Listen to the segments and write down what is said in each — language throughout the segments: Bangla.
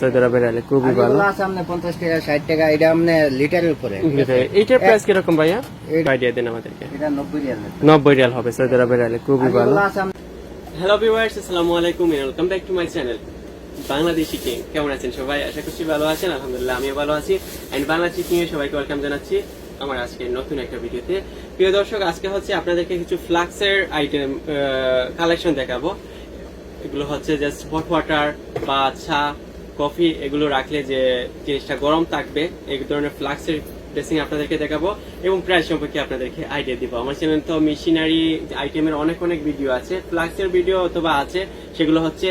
সৌদি আরবের আলে খুবই ভালো। এগুলো পঞ্চাশ টাকা ষাট টাকা এটা আপনার লিটারের উপরে। এইটার প্রাইস কীরকম ভাইয়া? আইডিয়া দেন আমাদেরকে। এটা নব্বই রিয়াল নব্বই রিয়াল হবে সৌদি আরবের আলে খুবই ভালো। এগুলো আছে আপনার হ্যালো ভিউয়ার্স আসসালামু আলাইকুম welcome back to my channel Bangladeshi king কেমন আছেন সবাই? আশা করছি ভালো আছেন আলহামদুলিল্লাহ আমিও ভালো আছি। এন্ড বাংলাদেশি কিং এ সবাইকে ওয়েলকাম জানাচ্ছি আমার আজকে নতুন একটা ভিডিওতে। প্রিয় দর্শক আজকে হচ্ছে আপনাদেরকে কিছু ফ্লাক্সের আইটেম কালেকশন দেখাবো। এগুলো হচ্ছে জাস্ট হট ওয়াটার বা চা কফি এগুলো রাখলে যে জিনিসটা গরম থাকবে এই ধরনের ফ্লাক্সের ড্রেসিং আপনাদেরকে দেখাবো এবং প্রাইস সম্পর্কে আপনাদেরকে আইডিয়া দিব। আমার চ্যানেল তো মেশিনারি আইটেমের অনেক অনেক ভিডিও আছে। ফ্লাক্সের ভিডিও অথবা আছে, সেগুলো হচ্ছে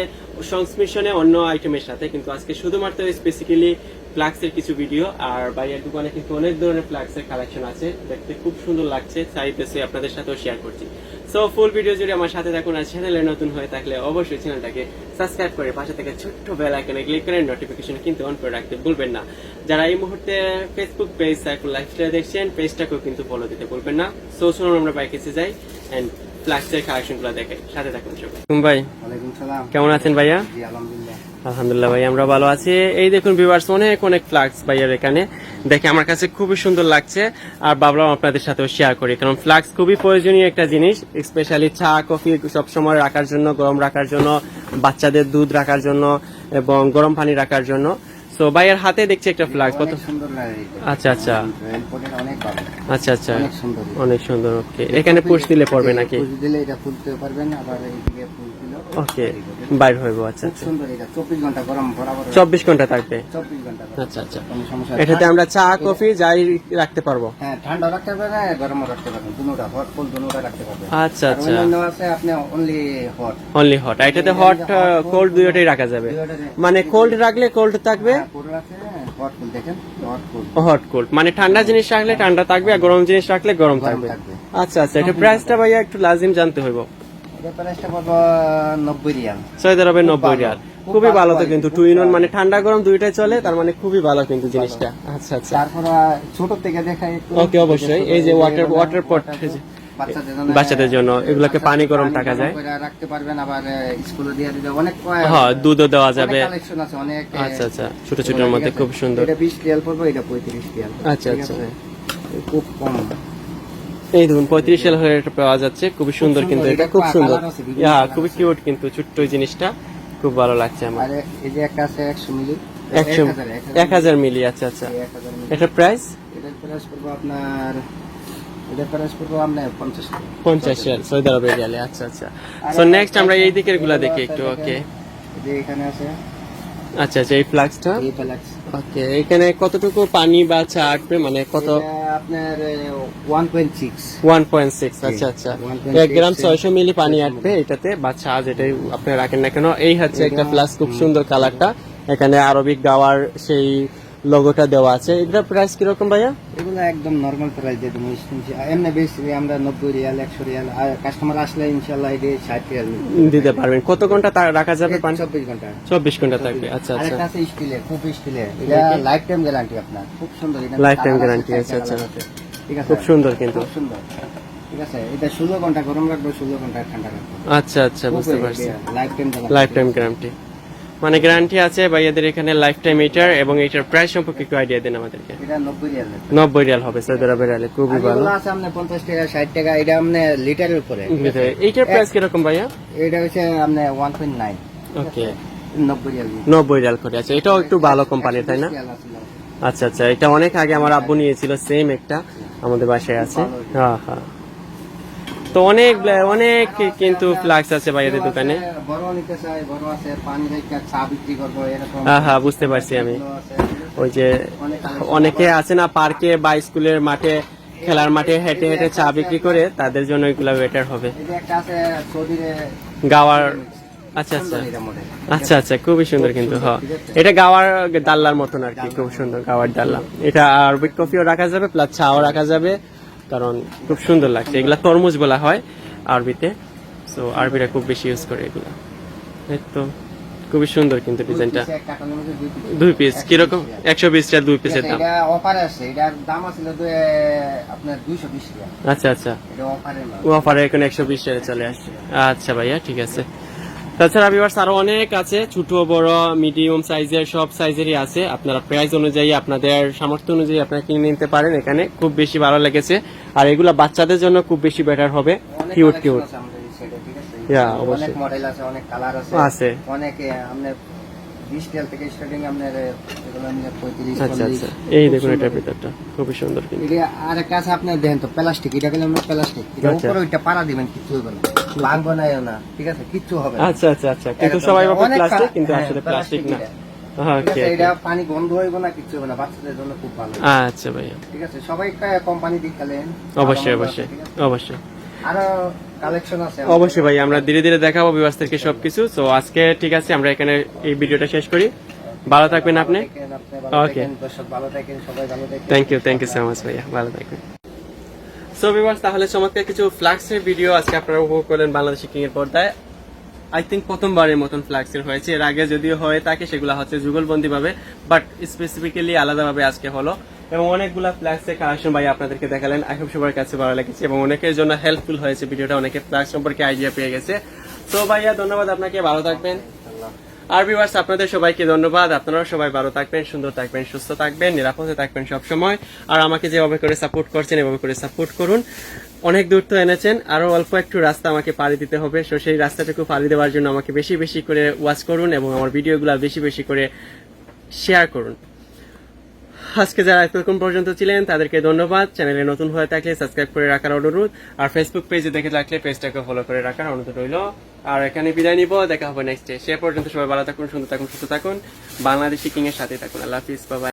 সংশ্লিষ্টনে অন্য আইটেমের সাথে। কিন্তু আজকে শুধুমাত্র স্পেসিক্যালি ফ্লাক্সের কিছু ভিডিও আর বাইরের দোকানে কিন্তু অনেক ধরনের ফ্লাক্সের কালেকশন আছে। দেখতে খুব সুন্দর লাগছে, চাইতেছে আপনাদের সাথেও শেয়ার করছি। সো ফুল ভিডিও জুড়ে আমার সাথে দেখুন আর চ্যানেলে নতুন হয়ে থাকলে অবশ্যই চ্যানেলটাকে সাবস্ক্রাইব করে পাশে থেকে ছোট্ট বেল আইকনে ক্লিক করে নোটিফিকেশন কিন্তু অন করে রাখতে ভুলবেন না। যারা এই মুহূর্তে ফেসবুক পেজ সাইফুল লাইফস্টাইল দেখছেন পেজটাকেও কিন্তু ফলো দিতে ভুলবেন না। সো শুনুন আমরা বাইকে যাই এন্ড ফ্লাক্সের কালেকশনগুলো দেখে সাথে থাকুন সবাই। ভাই কেমন আছেন ভাইয়া? জি আলহামদুলিল্লাহ ভাই আমরা ভালো আছি। এই দেখুন ভিউয়ার্স অনেক অনেক ফ্লাক্স ভাইয়ার এখানে। দেখে আমার কাছে খুবই সুন্দর লাগছে। আর ভাবলাম আপনাদের সাথেও শেয়ার করি। কারণ ফ্লাক্স খুবই প্রয়োজনীয় একটা জিনিস স্পেশালি চা কফি সবসময় রাখার জন্য গরম রাখার জন্য বাচ্চাদের দুধ রাখার জন্য এবং গরম পানি রাখার জন্য। সো ভাইয়ের হাতে দেখছি একটা ফ্লাক্স কত সুন্দর আচ্ছা আচ্ছা। আচ্ছা আচ্ছা। অনেক সুন্দর। অনেক সুন্দর ওকে এখানে পুশ দিলে পড়বে নাকি? দিলে এটা পারবেন আবার এইদিকে ওকে বাইর হইব আচ্ছা আচ্ছা। চব্বিশ ঘণ্টা গরম বরাবর। চব্বিশ ঘণ্টা থাকবে। আচ্ছা আচ্ছা। এটাতে আমরা চা কফি যাই রাখতে পারব। হ্যাঁ ঠান্ডা রাখতে পারবেন গরমও রাখতে পারবেন দুটা হট ফুল দুটা রাখতে পারবেন আচ্ছা আচ্ছা। আছে আপনি অনলি হট অনলি হট এটাতে হট কোল্ড দুইটাই রাখা যাবে। মানে কোল্ড রাখলে কোল্ড থাকবে? হট হট কোল্ড মানে ঠান্ডা জিনিস রাখলে ঠান্ডা থাকবে আর গরম জিনিস রাখলে গরম থাকবে। আচ্ছা আচ্ছা এটা প্রাইসটা ভাইয়া একটু লাজিম জানতে হইব। সৌদি আরবে নব্বই রিয়াল। খুবই ভালো তো কিন্তু মানে ঠান্ডা গরম দুইটাই চলে তার মানে খুবই ভালো কিন্তু জিনিসটা। আচ্ছা আচ্ছা। তারপর ছোট থেকে দেখাই ওকে অবশ্যই। এই যে ওয়াটার ওয়াটার পট বাচ্চাদের জন্য এগুলোকে পানি গরম রাখা যায়। রাখতে পারবেন আবার স্কুলে দিয়ে দিতে অনেক হ্যাঁ দুধও দেওয়া যাবে। কালেকশন আছে অনেক আচ্ছা আচ্ছা। ছোট ছোটের মধ্যে খুব সুন্দর। এটা বিশ রিয়াল পড়বে এটা পঁয়ত্রিশ রিয়াল। আচ্ছা, আচ্ছা। খুব কম। এই দেখুন পঁয়ত্রিশ সাল হয়ে এটা পাওয়া যাচ্ছে। খুবই সুন্দর কিন্তু এটা খুব সুন্দর। ইয়া খুবই কিউট কিন্তু ছোট্ট জিনিসটা। খুব ভালো লাগছে আমার। এই যে একটা আছে একশো মিলি। একশো এক হাজার মিলি। আচ্ছা আচ্ছা। এটার প্রাইস এটার প্রাইস পড়ব আপনার পঞ্চাশ টাকা। পঞ্চাশ রিয়াল সৌদি আরবে গেলে আচ্ছা আচ্ছা। সো নেক্সট আমরা এই দিকেরগুলা দেখি একটু ওকে এখানে আছে। আচ্ছা আচ্ছা এই ফ্লাক্সটা ওকে এখানে কতটুকু পানি বা চা আটবে মানে কত আপনার one point six one point six আচ্ছা আচ্ছা। 1.6 এক গ্রাম ছয়শো মিলি পানি আটবে এটাতে বা চা যেটাই আপনি রাখেন না কেন এই হচ্ছে একটা প্লাস খুব সুন্দর কালারটা এখানে আরবিক গাওয়ার সেই লোগোটা দেওয়া আছে। এটার প্রাইস কীরকম ভাইয়া? এগুলো একদম নর্মাল প্রাইস দিয়ে দেবো এমনি বেশি আমরা নব্বই রিয়াল একশো রিয়াল আর কাস্টমার আসলে ইনশাল্লাহ এটি ষাট রিয়াল দিতে পারবেন। কত ঘণ্টা রাখা যাবে পানি? চব্বিশ ঘণ্টা। চব্বিশ ঘণ্টা থাকবে। আচ্ছা আচ্ছা। একটা আছে স্টিলের খুব স্টিলের এটা লাইফ টাইম গ্যারান্টি আপনার। খুব সুন্দর এটা Lifetime colour আছে, আচ্ছা। colour ঠিক আছে? খুব সুন্দর কিন্তু। খুব সুন্দর। ঠিক আছে? এটা ষোলো ঘণ্টা গরম রাখব ষোলো ঘণ্টা ঠান্ডা রাখব। আচ্ছা আচ্ছা বুঝতে পারছি। Lifetime lifetime guarantee মানে গ্যারান্টি আছে ভাইয়াদের এখানে লাইফ টাইম এটার এবং এটার প্রাইস সম্পর্কে একটু আইডিয়া দেন আমাদেরকে। নব্বই রিয়াল রিয়াল হবে সৌদি আরবের আলে খুবই ভালো। আছে আপনার পঞ্চাশ টাকা ষাট টাকা এটা আপনার লিটারের উপরে। এইটার প্রাইস কীরকম ভাইয়া? এটা হচ্ছে আপনার ওয়ান পয়েন্ট নাইন ওকে নব্বই রিয়াল। রিয়াল করে আছে এটাও একটু ভালো কোম্পানির তাই না? আচ্ছা আচ্ছা এটা অনেক আগে আমার আব্বু নিয়েছিল সেম একটা আমাদের বাসায় আছে। হ্যাঁ হ্যাঁ। তো অনেক অনেক কিন্তু ফ্লাক্স আছে ভাইয়াদের দোকানে। হ্যাঁ হ্যাঁ বুঝতে পারছি আমি। ওই যে অনেকে আছে না পার্কে বা স্কুলের মাঠে, খেলার মাঠে হেঁটে হেঁটে চা বিক্রি করে, তাদের জন্য এগুলো বেটার হবে। গাওয়ার আচ্ছা আচ্ছা। আচ্ছা আচ্ছা খুবই সুন্দর কিন্তু হ্যাঁ এটা গাওয়ার দাল্লার মতন আর কি, খুব সুন্দর গাওয়ার ডাল্লা। এটা আরবিক কফিও রাখা যাবে প্লাস চাও রাখা যাবে। কারণ খুব সুন্দর লাগছে। এগুলা তরমুজ বলা হয় আরবিতে। সো আরবিরা খুব বেশি ইউজ করে এগুলা। তো খুবই সুন্দর কিন্তু ডিজাইনটা দুই পিস কীরকম? একশো বিশ টাকা দুই পিসের দাম। এটা অফারে আছে। এটার দাম আছিল আপনার দুইশো বিশ টাকা আচ্ছা আচ্ছা। এটা অফারে ও অফারে এখন একশো বিশ টাকা চলে আসছে। আচ্ছা ভাইয়া ঠিক আছে। তাছাড়া ভিউয়ার্স আরও অনেক আছে ছোট বড় মিডিয়াম সাইজের সব সাইজেরই আছে। আপনারা প্রাইস অনুযায়ী আপনাদের সামর্থ্য অনুযায়ী আপনারা কিনে নিতে পারেন এখানে। খুব বেশি ভালো লেগেছে। আর এগুলা বাচ্চাদের জন্য খুব বেশি বেটার হবে। কিউট কিউট অনেক মডেল আছে অনেক কালার আছে। আছে। অনেক আচ্ছা আচ্ছা। এই দেখুন। এটার ভিতরটা। খুবই সুন্দর এটা আর একটা আছে আপনার দেখেন তো প্লাস্টিক এটা গেলে আমরা প্লাস্টিক এটা আচ্ছা। উপরে ওইটা পাড়া দিবেন কিচ্ছু হবে না। ভাঙবো না না ঠিক আছে? কিচ্ছু হবে আচ্ছা আচ্ছা আচ্ছা। কিন্তু সবাই ভাবে প্লাস্টিক কিন্তু হ্যাঁ, আসলে প্লাস্টিক না। ওকে এটা পানি গন্ধ হইব না কিচ্ছু হবে না বাচ্চাদের জন্য খুব ভালো। আচ্ছা ভাইয়া। ঠিক আছে সবাই কোম্পানি দিক খেলেন অবশ্যই অবশ্যই অবশ্যই। আরও কালেকশন আছে অবশ্যই ভাই আমরা ধীরে ধীরে দেখাবো বিবাসদেরকে সবকিছু। তো আজকে ঠিক আছে আমরা এখানে এই ভিডিওটা শেষ করি। ভালো থাকবেন আপনি। থাকেন thank you thank you so much ভাইয়া ভালো থাকবেন। সো ভিউয়ার্স তাহলে চমৎকার কিছু ফ্লাক্সের ভিডিও আজকে আপনারা উপভোগ করলেন বাংলাদেশি কিং এর পর্দায়। আই থিঙ্ক প্রথমবারের মতন ফ্লাক্সের হয়েছে। এর আগে যদিও হয়ে থাকে, সেগুলো হচ্ছে যুগলবন্দি ভাবে বাট স্পেসিফিক্যালি আলাদাভাবে আজকে হলো। এবং অনেকগুলা ফ্লাক্সের কালেকশন ভাই, আপনাদেরকে দেখালেন। আই হোপ সবার কাছে ভালো লেগেছে এবং অনেকের জন্য হেল্পফুল হয়েছে ভিডিওটা। অনেকে ফ্লাক্স সম্পর্কে আইডিয়া পেয়ে গেছে। তো ভাইয়া, ধন্যবাদ আপনাকে। ভালো থাকবেন। আর ভিউয়ার্স আপনাদের সবাইকে ধন্যবাদ। আপনারা সবাই ভালো থাকবেন, সুন্দর থাকবেন, সুস্থ থাকবেন, নিরাপদে থাকবেন সব সময় আর আমাকে যেভাবে করে সাপোর্ট করছেন, এভাবে করে সাপোর্ট করুন। অনেক দূর তো এনেছেন আরও অল্প একটু রাস্তা আমাকে পাড়ি দিতে হবে। সো সেই রাস্তাটুকু পাড়ি দেওয়ার জন্য আমাকে বেশি বেশি করে ওয়াচ করুন এবং আমার ভিডিওগুলো বেশি বেশি করে শেয়ার করুন। আজকে যারা এতক্ষণ পর্যন্ত ছিলেন, তাদেরকে ধন্যবাদ। চ্যানেলে নতুন হয়ে থাকলে সাবস্ক্রাইব করে রাখার অনুরোধ। আর ফেসবুক পেজে দেখে থাকলে পেজটাকে ফলো করে রাখার অনুরোধ রইল। আর এখানে বিদায় নিব। দেখা হবে নেক্সট ডে সে পর্যন্ত সবাই ভালো থাকুন, সুন্দর থাকুন, সুস্থ থাকুন। বাংলাদেশি কিং এর সাথে থাকুন। আল্লাহ হাফিজ বাবা